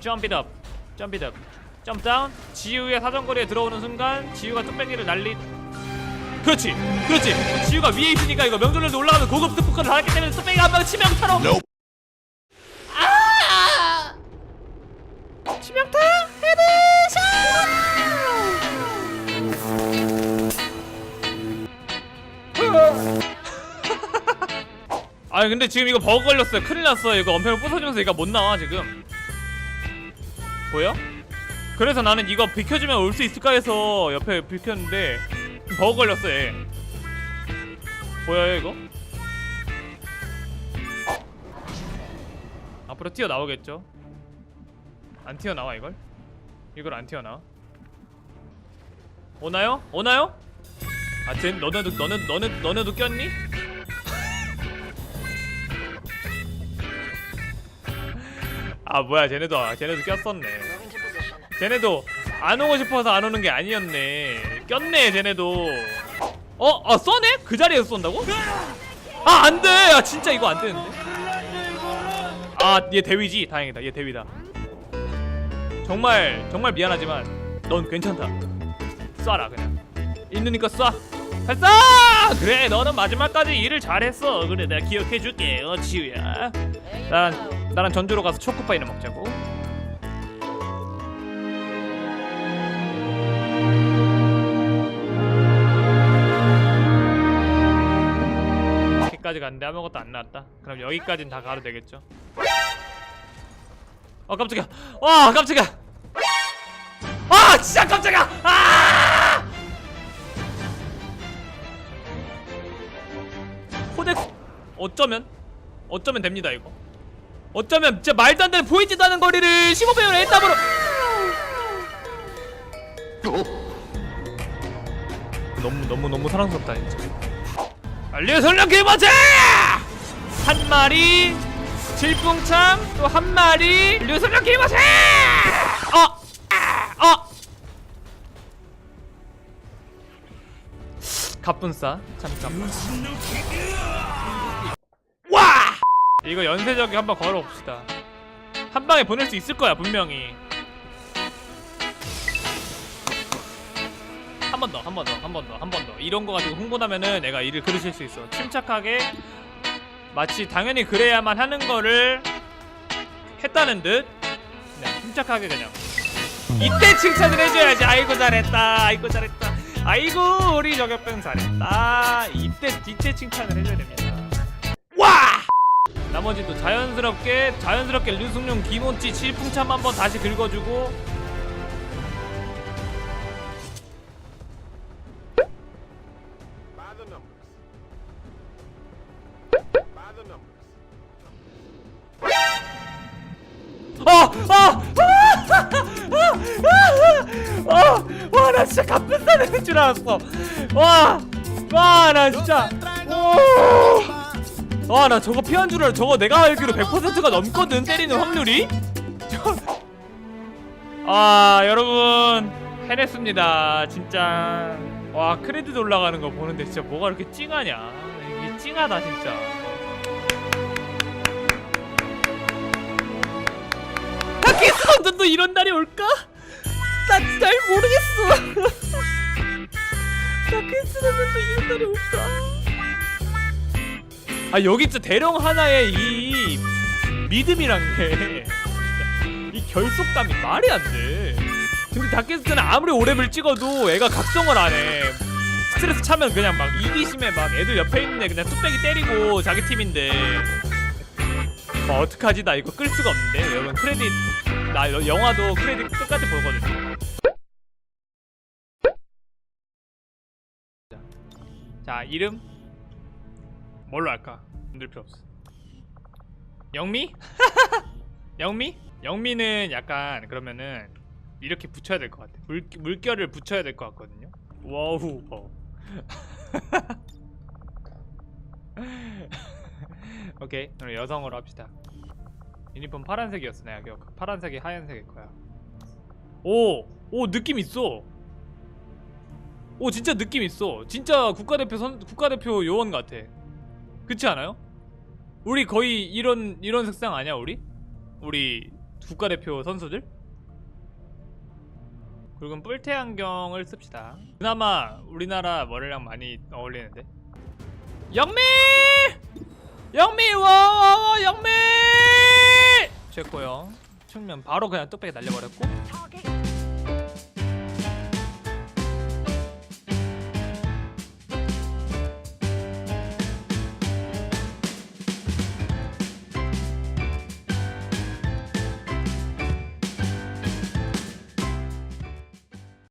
jump it up. Jump it up. Jump down. 지우의 사정거리에 들어오는 순간 지우가 뚝배기를 날리 그렇지. 그렇지. 지우가 위에 있으니까 이거 명중률도 올라가면 고급 스포커를 달았기 때문에 뚝배기가 한방 치명타로 아! 치명타? 헤드샷! 아 근데 지금 이거 버그 걸렸어요. 큰일 났어 이거 엄폐로 부서지면서 이거 못 나와 지금 보여? 그래서 나는 이거 비켜주면 올 수 있을까 해서 옆에 비켰는데 버그 걸렸어 얘 보여요 이거? 앞으로 튀어나오겠죠? 안 튀어나와 이걸? 이걸 안 튀어나와? 오나요? 오나요? 아, 쟤 너네도 너네 너네 너네도 꼈니? 아 뭐야 쟤네도 쟤네도 꼈었네. 쟤네도 안 오고 싶어서 안 오는 게 아니었네. 꼈네 쟤네도. 어? 아 쏘네? 그 자리에서 쏜다고? 아 안돼! 아 진짜 이거 안 되는데. 아 얘 대위지. 다행이다. 얘 대위다. 정말 정말 미안하지만 넌 괜찮다. 쏴라 그냥. 있으니까 쏴. 발사! 그래 너는 마지막까지 일을 잘했어. 그래 내가 기억해줄게. 어 지우야. 나랑 나랑 전주로 가서 초코파이를 먹자고. 여기까지 갔는데 아무것도 안 나왔다. 그럼 여기까지는 다 가도 되겠죠? 어 깜짝이야. 와 깜짝이야. 아 진짜 깜짝이야. 아! 코덱스 어쩌면 어쩌면 됩니다 이거. 어쩌면 진짜 말도 안 되는 보이지도 않는 거리를 15배율 A답으로 너무 너무 너무 사랑스럽다 진짜 알리오 설령 개버제 한 마리 질풍참 또 한 마리 알리오 설령 개버제 어! 어! 갑분싸 잠깐만 와! 이거 연쇄적이 한번 걸어봅시다. 한 방에 보낼 수 있을 거야 분명히. 한 번 더, 한 번 더, 한 번 더, 한 번 더. 이런 거 가지고 흥분하면은 내가 일을 그르실 수 있어. 침착하게 마치 당연히 그래야만 하는 거를 했다는 듯. 그냥 침착하게 그냥. 이때 칭찬을 해줘야지. 아이고 잘했다. 아이고 잘했다. 아이고 우리 저격병 잘했다. 이때 이때 칭찬을 해줘야 됩니다. 와! 나머지도 자연스럽게 자연스럽게 류승룡 김호찌 칠풍참 한번 다시 긁어주고 the numbers. By the numbers. 아아아아 아 아 와 나 진짜 갑분싸 되는 줄 알았어 와 와 나 진짜 와나 저거 피한 줄 알아. 저거 내가 알기로 100%가 넘거든 때리는 확률이? 아 여러분. 해냈습니다. 진짜. 와 크레딧 올라가는 거 보는데 진짜 뭐가 이렇게 찡하냐. 이게 찡하다 진짜. 타키스건도 또 이런 날이 올까? 난 잘 모르겠어. 타키스건도 또 이런 날이 올까? 아 여기 진짜 대령 하나에 이 믿음이란 게 이 결속감이 말이 안 돼. 근데 다케스트는 아무리 오랩을 찍어도 애가 각성을 안 해. 스트레스 차면 그냥 막 이기심에 막 애들 옆에 있는데 그냥 뚝배기 때리고 자기 팀인데 뭐 어떡하지 나 이거 끌 수가 없는데 여러분 크레딧 나 여- 영화도 크레딧 끝까지 보거든요. 자 이름 뭘로 할까? 힘들 필요 없어. 영미? 영미? 영미는 약간 그러면은 이렇게 붙여야 될 것 같아. 물 물결을 붙여야 될 것 같거든요. 와우. 어. 오케이. 그럼 여성으로 합시다. 유니폼 파란색이었어 내가 기억. 파란색이 하얀색일 거야. 오, 오 느낌 있어. 오 진짜 느낌 있어. 진짜 국가대표 선 국가대표 요원 같아. 그렇지 않아요? 우리 거의 이런 이런 색상 아니야 우리? 우리 국가대표 선수들? 그리고 뿔테 안경을 씁시다. 그나마 우리나라 머리랑 많이 어울리는데. 영미! 영미 와와와 영미! 됐고요 측면 바로 그냥 뚝배기 날려버렸고